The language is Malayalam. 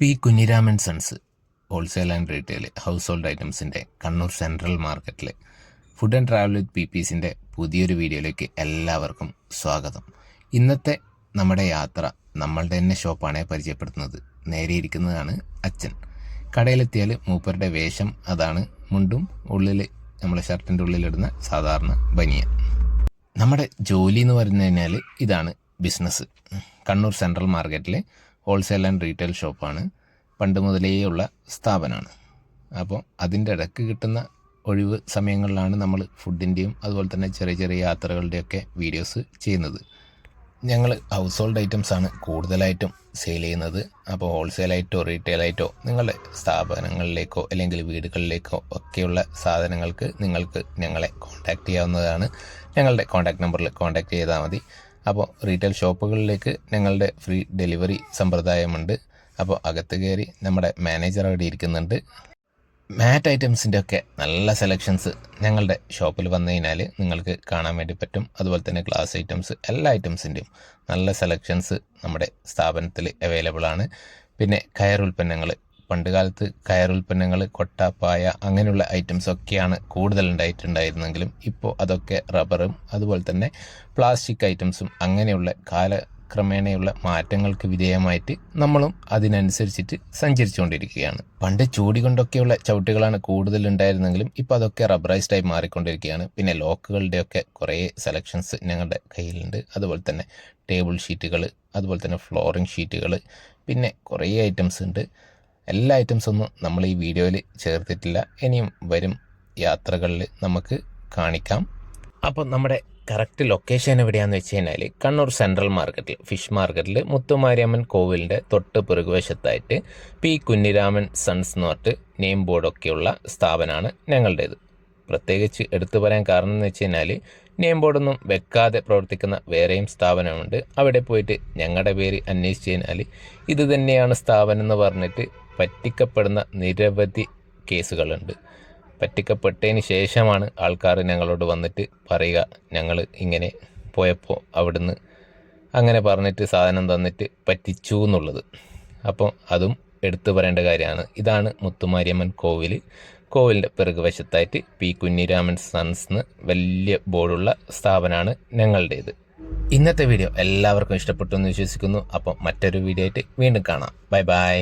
P Kunhiraman sons wholesale and retail house hold ഐറ്റംസിന്റെ Kannur central മാർക്കറ്റിലെ food and travel with P പീസിന്റെ പുതിയൊരു വീഡിയോയിലേക്ക് എല്ലാവർക്കും സ്വാഗതം. ഇന്നത്തെ നമ്മുടെ യാത്ര നമ്മളുടെ തന്നെ ഷോപ്പാണ് പരിചയപ്പെടുത്തുന്നത്. നേരെ ഇരിക്കുന്നതാണ് അച്ഛൻ. കടയിലെത്തിയാൽ മൂപ്പരുടെ വേഷം അതാണ് മുണ്ടും ഉള്ളിൽ നമ്മളെ ഷർട്ടിന്റെ ഉള്ളിലിടുന്ന സാധാരണ ബനിയ നമ്മുടെ ജോലി എന്ന് പറഞ്ഞു കഴിഞ്ഞാൽ ഇതാണ് ബിസിനസ് കണ്ണൂർ സെൻട്രൽ മാർക്കറ്റിലെ ഹോൾസെയിൽ ആൻഡ് റീറ്റെയിൽ ഷോപ്പാണ് പണ്ട് മുതലേ ഉള്ള സ്ഥാപനമാണ്. അപ്പോൾ അതിന്റെ ഇടയ്ക്ക് കിട്ടുന്ന ഒഴിവ് സമയങ്ങളിലാണ് നമ്മൾ ഫുഡിന്റെയും അതുപോലെ തന്നെ ചെറിയ ചെറിയ യാത്രകളുടെയൊക്കെ വീഡിയോസ് ചെയ്യുന്നത്. ഞങ്ങൾ ഹൗസ് ഹോൾഡ് ഐറ്റംസ് ആണ് കൂടുതലായിട്ടും സെയിൽ ചെയ്യുന്നത്. അപ്പോൾ ഹോൾസെയിലായിട്ടോ റീറ്റെയിലായിട്ടോ നിങ്ങളുടെ സ്ഥാപനങ്ങളിലേക്കോ അല്ലെങ്കിൽ വീടുകളിലേക്കോ ഒക്കെയുള്ള സാധനങ്ങൾക്ക് നിങ്ങൾക്ക് ഞങ്ങളെ കോൺടാക്റ്റ് ചെയ്യാവുന്നതാണ്. ഞങ്ങളുടെ കോൺടാക്ട് നമ്പറിൽ കോൺടാക്റ്റ് ചെയ്താൽ മതി. അപ്പോൾ റീറ്റെയിൽ ഷോപ്പുകളിലേക്ക് ഞങ്ങളുടെ ഫ്രീ ഡെലിവറി സമ്പ്രദായമുണ്ട്. അപ്പോൾ അകത്ത് കയറി നമ്മുടെ മാനേജർ അവിടെ ഇരിക്കുന്നുണ്ട്. മാറ്റ് ഐറ്റംസിന്റെ ഒക്കെ നല്ല സെലക്ഷൻസ് ഞങ്ങളുടെ ഷോപ്പിൽ വന്നു കഴിഞ്ഞാൽ നിങ്ങൾക്ക് കാണാൻ വേണ്ടി പറ്റും. അതുപോലെ തന്നെ ഗ്ലാസ് ഐറ്റംസ് എല്ലാ ഐറ്റംസിന്റെയും നല്ല സെലക്ഷൻസ് നമ്മുടെ സ്ഥാപനത്തിൽ അവൈലബിൾ ആണ്. പിന്നെ കയർ ഉൽപ്പന്നങ്ങൾ പണ്ട് കാലത്ത് കയർ ഉൽപ്പന്നങ്ങൾ കൊട്ട പായ അങ്ങനെയുള്ള ഐറ്റംസ് ഒക്കെയാണ് കൂടുതൽ ഉണ്ടായിട്ടുണ്ടായിരുന്നെങ്കിലും ഇപ്പോൾ അതൊക്കെ റബ്ബറും അതുപോലെ തന്നെ പ്ലാസ്റ്റിക് ഐറ്റംസും അങ്ങനെയുള്ള കാലക്രമേണയുള്ള മാറ്റങ്ങൾക്ക് വിധേയമായിട്ട് നമ്മളും അതിനനുസരിച്ചിട്ട് സഞ്ചരിച്ചുകൊണ്ടിരിക്കുകയാണ്. പണ്ട് ചൂടി കൊണ്ടൊക്കെയുള്ള ചവിട്ടുകളാണ് കൂടുതൽ ഉണ്ടായിരുന്നെങ്കിലും ഇപ്പോൾ അതൊക്കെ റബ്ബറൈസ്ഡായി മാറിക്കൊണ്ടിരിക്കുകയാണ്. പിന്നെ ലോക്കുകളുടെയൊക്കെ കുറേ സെലക്ഷൻസ് ഞങ്ങളുടെ കയ്യിലുണ്ട്. അതുപോലെ തന്നെ ടേബിൾ ഷീറ്റുകൾ അതുപോലെ തന്നെ ഫ്ലോറിംഗ് ഷീറ്റുകൾ പിന്നെ കുറേ ഐറ്റംസ് ഉണ്ട്. എല്ലാ ഐറ്റംസൊന്നും നമ്മൾ ഈ വീഡിയോയിൽ ചേർത്തിട്ടില്ല. ഇനിയും വരും യാത്രകളിൽ നമുക്ക് കാണിക്കാം. അപ്പോൾ നമ്മുടെ കറക്റ്റ് ലൊക്കേഷൻ എവിടെയാണെന്ന് വെച്ച് കഴിഞ്ഞാൽ കണ്ണൂർ സെൻട്രൽ മാർക്കറ്റിൽ ഫിഷ് മാർക്കറ്റിൽ മുത്തുമാരിയമ്മൻ കോവിലിന്റെ തൊട്ട് പിറകുവശത്തായിട്ട് പി കുഞ്ഞിരാമൻ സൺസ് എന്ന് പറഞ്ഞിട്ട് നെയിം ബോർഡൊക്കെയുള്ള സ്ഥാപനമാണ് ഞങ്ങളുടേത്. പ്രത്യേകിച്ച് എടുത്തു പറയാൻ കാരണം എന്ന് വെച്ച് കഴിഞ്ഞാൽ നെയിം ബോർഡൊന്നും വെക്കാതെ പ്രവർത്തിക്കുന്ന വേറെയും സ്ഥാപനമുണ്ട്. അവിടെ പോയിട്ട് ഞങ്ങളുടെ പേര് അന്വേഷിച്ച് കഴിഞ്ഞാൽ ഇത് തന്നെയാണ് സ്ഥാപനം എന്ന് പറഞ്ഞിട്ട് പറ്റിക്കപ്പെടുന്ന നിരവധി കേസുകളുണ്ട്. പറ്റിക്കപ്പെട്ടതിന് ശേഷമാണ് ആൾക്കാർ ഞങ്ങളോട് വന്നിട്ട് പറയുക ഞങ്ങൾ ഇങ്ങനെ പോയപ്പോൾ അവിടുന്ന് അങ്ങനെ പറഞ്ഞിട്ട് സാധനം തന്നിട്ട് പറ്റിച്ചു എന്നുള്ളത്. അപ്പോൾ അതും എടുത്തു പറയേണ്ട കാര്യമാണ്. ഇതാണ് മുത്തുമാരിയമ്മൻ കോവിൽ കോവിലിന്റെ പിറകുവശത്തായിട്ട് പി കുഞ്ഞിരാമൻ സൺസ് എന്ന് വലിയ ബോർഡുള്ള സ്ഥാപനമാണ് ഞങ്ങളുടേത്. ഇന്നത്തെ വീഡിയോ എല്ലാവർക്കും ഇഷ്ടപ്പെട്ടു എന്ന് വിശ്വസിക്കുന്നു. അപ്പം മറ്റൊരു വീഡിയോ ആയിട്ട് വീണ്ടും കാണാം. Bye bye.